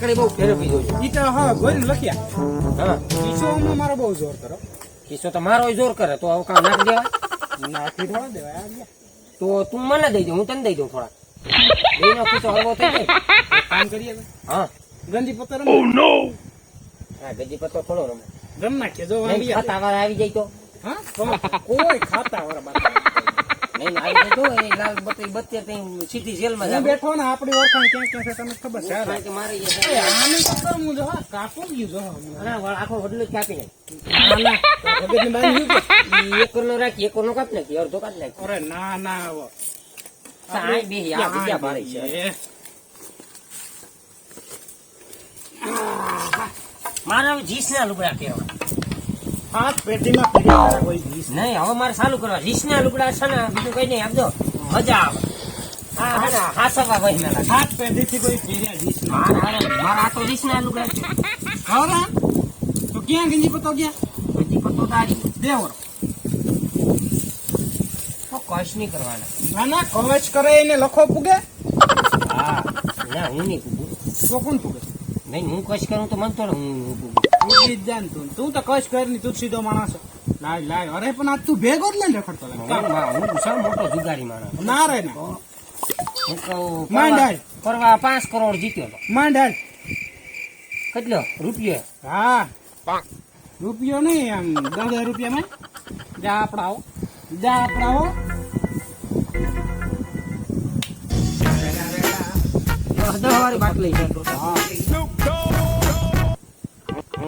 લાકડી બહુ ફેરવી જોજો ઈ તો હા ગોલ લખ્યા હા. કિસ્સોમાં મારો બહુ જોર કરો. કિસ્સો તો મારો જોર કરે તો આવું કામ નાખી દેવા નાખી થોડા દેવા તો તું મને દઈ દે હું તને દઈ દઉં થોડા એનો કિસ્સો હળવો થઈ જાય. કામ કરીએ હા. ગંજી પત્તર હા ગંજી પત્તર થોડો રમે. ગમ નાખે જો આવી જાય તો. હા? કોઈ ખાતા વાળા બાપા. ને આવી જાય તો એ લાલ બત્રી બત્તી કઈ સીધી જેલમાં હું બેઠો ને આપણી ઓળખાણ ક્યાં ક્યાં છે તમને ખબર છે કારણ કે મારે એ એ આને તો કરવું જો હા ગયું જો ના, આખો વડલો કાપી નાખ ના ના તો ભગતની બાઈ શું કે? ઈ એક નો રાખી એક નો કાપી નાખી અડધો કાપી નાખી અરે ના ના આવો સાંઈ બેહી, આ બીજા ભારે છે. એ. મારે જીસ ના લુગડા પહેરવા હાથ પેટીમાં પડી કોઈ દિવસ. નહીં હવે મારે ચાલુ કરવા. જીસ ના લુગડા છે ને બીજું કઈ નહીં. આપજો મજા આવે. હા હા ના હાસવા વહી ના લાગે પેટીથી કોઈ ફેર્યા દિવસ. મારા આ તો જીસ લુગડા છે. ખવરા? તો ક્યાં ગંજી પતો ગયા? બધી પતો તારી દેવરો કશ નહીં કરવાના. ના ના કવચ કરે એને લખો પૂગે. હા ના હું નહીં પૂગું. તો કોણ પૂગે? નહીં હું કશ કરું તો મને તો હું હું પૂગું. તું તું. તું તો કશ કરની તું સીધો માણસ લાય લાય. અરે પણ આ તું ભેગો જ લઈને રખડતો. હું મા- મોટો જુગારી માણસ ના રે ના. હું? કહું માંડ પરવા- હાલ. પાંચ કરોડ જીત્યો હતો માંડાય કેટલો? રૂપિયો? હા. રૂપિયો નહીં આમ દસ હજાર રૂપિયામાં. જા આપડાઓ જા આપડાઓ દસ વાળી બાટલી. છે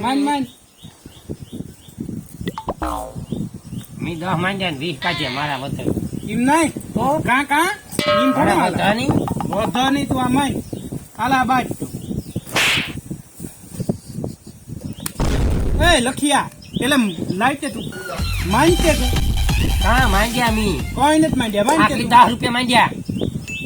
માન માન મી દસ માંડ્યા ને વીસ કાઢ્યા મારા વતન એમ નહીં તો કાં કાં એમ થોડું વધાની વધાની નહીં તું આ માન હાલા બાજ તું એ લખિયા એટલે લાઈટે તું માનતે તું હા માંડ્યા મી કોઈ નથી માંગ્યા આટલી દસ રૂપિયા માંડ્યા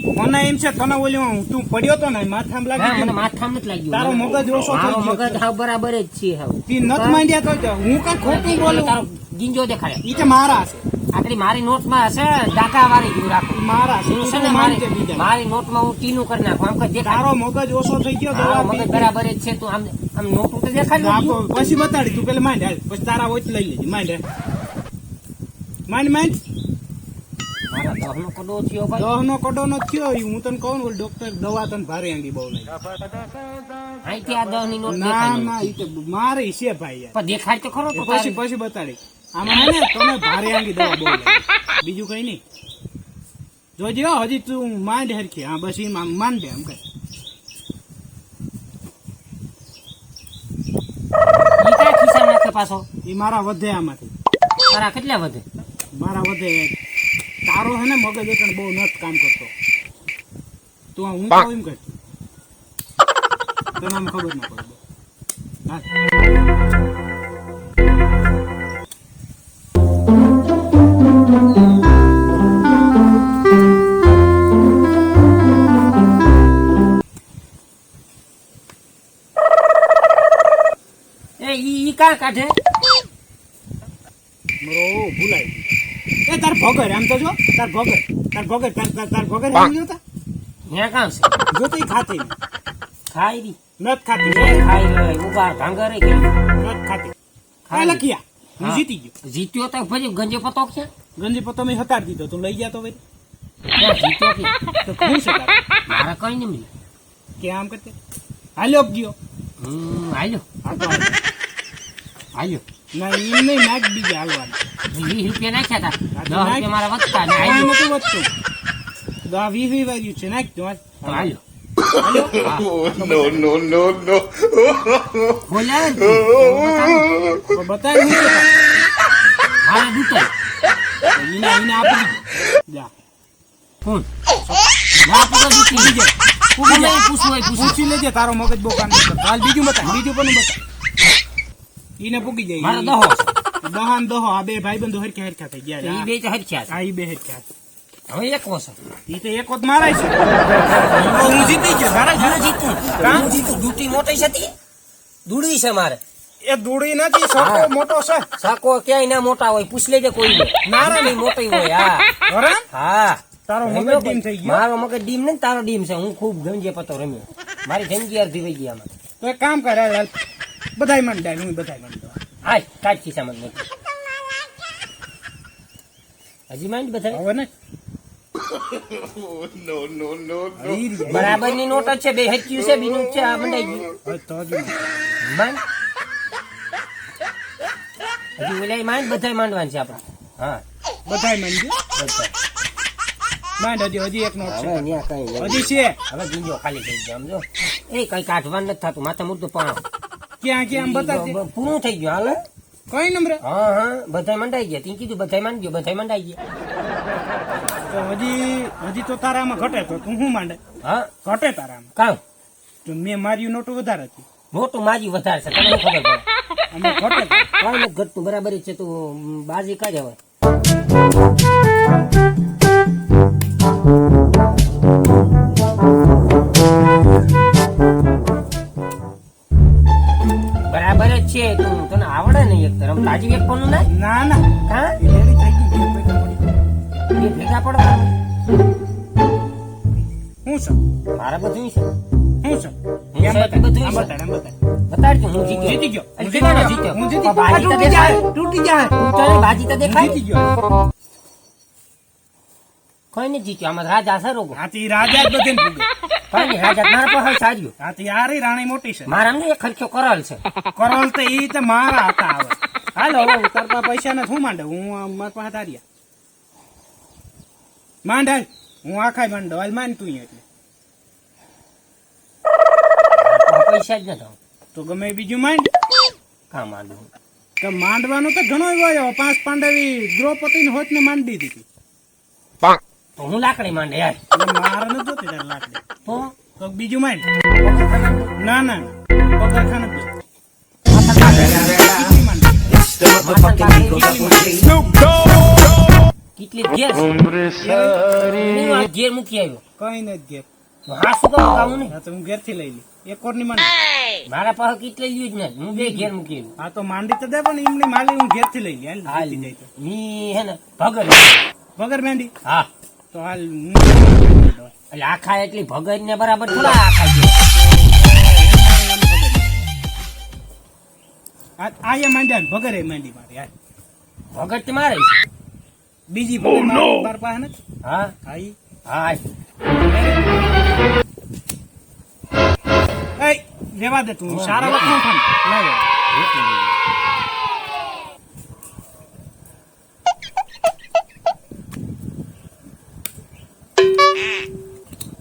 મને એમ છે? તને ઓલી તું પડ્યો તો ને માથામ લાગી ગયું. માથામાં નથી લાગ્યું. તારો મગજ ઓછો થઈ ગયો મગજ. હાવ બરાબર જ છે હાવ. તી નત માંડ્યા તો હું કઈ ખોટું બોલું. તારો ગિંજો દેખાડે. ઈ કે મારા છે આકડી મારી નોટમાં હશે ડાકા વાળી જેવું રાખો. મારા છે હું ને માનતે મારી નોટમાં હું ટીનું કરી નાખું. આમ કઈ દેખાય. તારો મગજ ઓછો થઈ ગયો દવા મગજ બરાબર જ છે. તું આમ આમ નોટ તો દેખાડી દીધું. તો પછી બતાડી. તું પેલા માંડ. પછી તારા હોય લઈ લેજે. માંડ. માંડ માંડ. મારા દહનો કડો થયો ભાઈ. દહ કડો નો થયો હું તને કહું ને ડોક્ટર દવા તને ભારે આંગી બહુ લઈ અહીંથી આ દહની નોટ ના ના ઈ તો મારી છે ભાઈ પણ દેખાય તો ખરો તો પછી પછી બતાડી આમાં ને તને ભારે આંગી દવા બહુ બીજું કઈ નહીં. જોજો હજી તું માંડ હરખી. હા બસ એમ માંડ એમ કઈ પાછો? એ મારા વધે આમાંથી. મારા કેટલા વધે? મારા વધે તારો હે ને મગજ એટલે બહુ નત કામ કરતો. તું હું કહું એમ કર તને આમ ખબર ના પડે એ ઈ ઈ કા કાઢે મારો ભૂલાઈ ગયું. એ તાર ભગર આમ તો જો તાર ભગર તાર ભગર તાર તાર તાર ભગર આમ જોતા? ન્યા કામ છે? જો તો ખાતી. ખાઈ દી. નત ખાતી. એ ખાઈ લે ઊભા ભાંગરે કે. નત ખાતી. ખાઈ. લખિયા હું જીતી ગયો. જીત્યો તો પછી ગંજે પતો છે? ગંજે પતો મેં હટાડી દીધો. તું લઈ ગયા તો ભાઈ ત્યાં જીત્યો કે? તો હું છે મારા કઈ નહીં મિલે. કે આમ કરતે? હાલ્યો ગયો? હમ હાલ્યો. હાલ્યો. ના એમ નહીં નાખ બીજે હાલવાનું. વીસ રૂપિયા નાખ્યા હતા દસ રૂપિયા મારા વધતા ને આ નતું વધતું. તો વીસ વીસ વાગ્યું છે નાખ. તો. બોલ્યા હું. દૂતાઈ એને એને આપી જા. કોણ? ના દૂતી બીજે. પૂછી લેજે તારો મગજ બહુ કામ હાલ બીજું બતા બીજું પણ બતા ઈને પૂકી જાય. મારો દહો દહાન દહો આ બે ભાઈબંધો હરખ્યા હરખ્યા થઈ ગયા. ઈ બે તો હરખ્યા આ ઈ બે હરખ્યા હવે એક વસ ઈ તો એક વખત મારાય છે. હું જીતી ગયો. મારા હું જીતું. કામ જીતું. ડ્યુટી મોટી છે તી? દૂડી છે મારે. એ દૂડી નથી સાકો મોટો છે. સાકો ક્યાંય ના મોટા હોય પૂછ લેજે કોઈ મારા ની? મોટી હોય હા. બરાબર હા. તારો મગજ ડીમ થઈ ગયો. મારો મગજ ડીમ નહીં તારો ડીમ છે. હું ખૂબ ગંજે પતો રમ્યો. મારી જિંદગી અર્ધી વહી ગઈ આમાં. તો એક કામ કર બધાય મન ડાય હું બધાય મન હાય કાઢ ખિસ્સામાં જ હજી માંડ બધા હવે ને? no, no, no, no. ઈ રહ્યા. બરાબરની નોટ છે બે હેચ્યું છે બીનું છે આ મંડાઈ ગયું. તો હજુ નહીં. માંડ. હજી ઓલા માંડ બધાય માંડવાનું છે આપણે. હા. બધાય માંડ હજી હજી એક નોટ હવે છે ન્યા કઈ નહીં. હજી છે. હવે ગીંજો ખાલી થઈ ગયો સમજો. એ કઈ કાઢવાનું નથી થતું માથે મુદ્દો પણ. ક્યાં ક્યાં આમ પૂરું થઈ ગયું હાલે કઈ નંબર? હા હા બધા મંડાઈ ગયા. તી કીધું બધાય માંડ ગયો બધા મંડાઈ ગયા. હજી હજી તો તારામાં ઘટે તો તું શું માંડે? હા? ઘટે તારામાં. કામ તો મેં માર્યું નોટું વધારે હતી નોટું માજી વધારે છે તને ખબર પડે? અમે ઘટે. કોઈ નથી ઘટતું બરાબર છે તું બાજી કાઢે હવે. બધું આમ છે. બતાડ, આમ બતાડ. બતાડજો હું જીતી ગયો. હું જીતી ગયો. હું જીતી આ બાજી તો દેખાય. તૂટી જાય તું તો એ બાજી તો દેખાય. જીતી ગયો. કોઈ નહીં જીત્યો. આમાં રાજા છે રોગો. હાથી રાજા જ બધે કોઈ નહીં રાજા મારા પાસે સાર્યું હાથી યારી રાણી મોટી છે. મારા ને ખર્ચો કરોલ છે. કરોલ તો ઈ તો મારા હતા આવે. હાલો હવે ઉતરતા પૈસા ને શું માંડે? હું મારા પાસે તાર્યા માંડ હાલ. હું આખાય માંડો હાલ માન તું એટલે આ પૈસા જ નતો તો ગમે એ બીજું માંડ. કામ માંડવું તો માંડવાનો તો ઘણો ગયો પાંચ પાંડવી દ્રૌપદી હોત ને માંડી દીધી તો હું લાકડી માંડે યાર. મારે ન જોતી તારે લાકડી. તો? તો બીજું માંડ. ના ના પગરખાને. કેટલી ઘેર? ઘેર મૂકી આવ્યો. કઈ નથી ઘેર. હા શું કરું કામ ને હા તો હું ઘેરથી લઈ લી એક કોરની માંડ. મારા પાસે કેટલી લ્યું જ ને. હું બે ઘેર મૂકી હા તો માંડી તો દે પણ એમની માલી હું ઘેરથી લઈ લી હાલ હાલ જાય તો. મી હે ને ભગર. વગર માંડી હા. તો હાલ એટલે આખા એટલી ભગર ને બરાબર થોડા આખા છે. આ- એ માંડ્યા ભગર એ માંડી મારી ભગત ભગર મારે બીજી મારી પાસે નથી? હા. હા હા રેવા દે તું સારા લખો થામ લાવ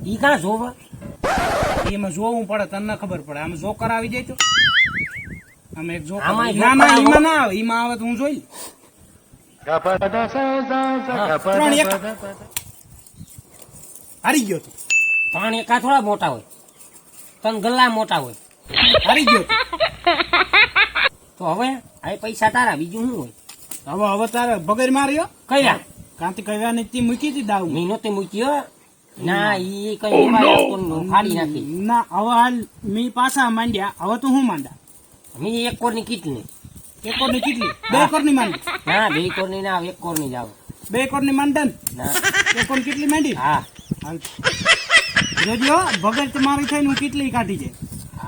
ઈ કા જોવા? એમાં જોવું પડે તને ખબર પડે. આમ જોકર આવી જાય તો? આમ એક જોકર. ના ના ઈમાં ના આવે ઈમાં આવે તો હું જોઈ ત્રણ એક. હારી ગયો તું. ત્રણ એકા થોડા મોટા હોય. ત્રણ ગલ્લા મોટા હોય. હારી ગયો તો. હવે આ પૈસા તારા બીજું શું હોય? હવે હવે તારે બગર માર્યો? કયા? કાંતિ ને ની મૂકી હતી દાવ મીનો તે મૂક્યો ના ઈ કઈ કોણનું ફાડી નાખી ના હવે હાલ મી પાછા માંડ્યા. હવે તો હું માંડા મી એક કોરની કીટલી. એક કોરની કેટલી? બે કોરની માંડી? ના બે કોરની ના એક કોરની જાવ બે કોરની માંડન? ના. એક કોર કેટલી માંડી? હા. જોજો ભગત મારી થઈને હું કેટલી કાઢી જાય હા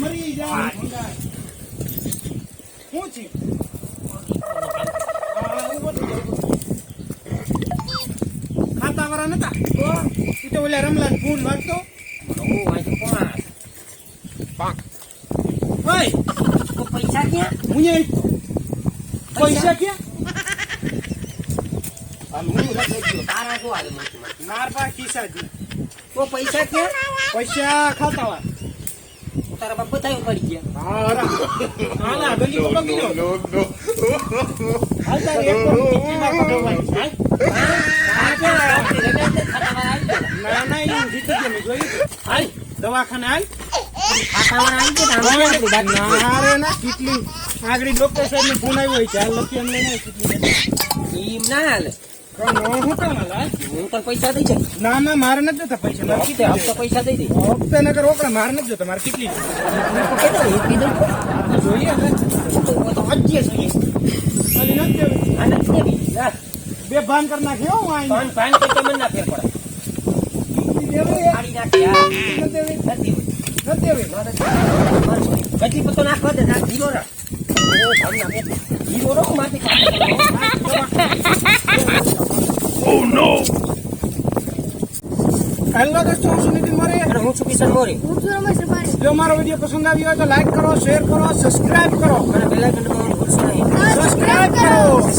મરી જાય. શું છે હા, હા, ઊભો થઈ જાઓ. તે ઓલા રમલાને ફોન વાગતો. હું અહીં પાંચ ઓય તો પૈસા ક્યાં? મુંજે પૈસા ક્યાં? હું. તારા હાલે પાસે તો ક્યાં? પૈસા ખાતા વાર તો તારા બાપ બધાય પડી ગયા. હા હાલા ગલી તો પકડી no, લો no, no. હાલતા એક પકડવાની ના ના એવું જીતી ગયા જોયું હાલ દવાખાને હાલ આગળ ડોક્ટર સાહેબ ને ફોન આવ્યો છે. લખી એમ લઈને ના હાલે. હું તને પૈસા દઈ જાય. ના ના મારે નથી જોતા પૈસા મારે હપ્તે પૈસા દઈ દે. હપ્તા નગર રોકડા મારે નથી જોતા મારે કેટલી. જોઈએ જોઈએ બે ભાન કરી નાખ્યો હું આઈ પાંચ ભાન તો તમને ના ફેર પડે ગતિ પતો નાખવા દે ના ધીરો રા ઓ ભાવના બે જીરો રો હેલો દોસ્તો હું સુનિધિ મોરે. અને હું છું કિશન મોરી. જો મારો વીડિયો પસંદ આવ્યો હોય તો લાઈક કરો શેર કરો સબસ્ક્રાઇબ કરો. અને બેલાઇકન દબાવવાનું ભૂલશો નહીં. સબસ્ક્રાઇબ કરો.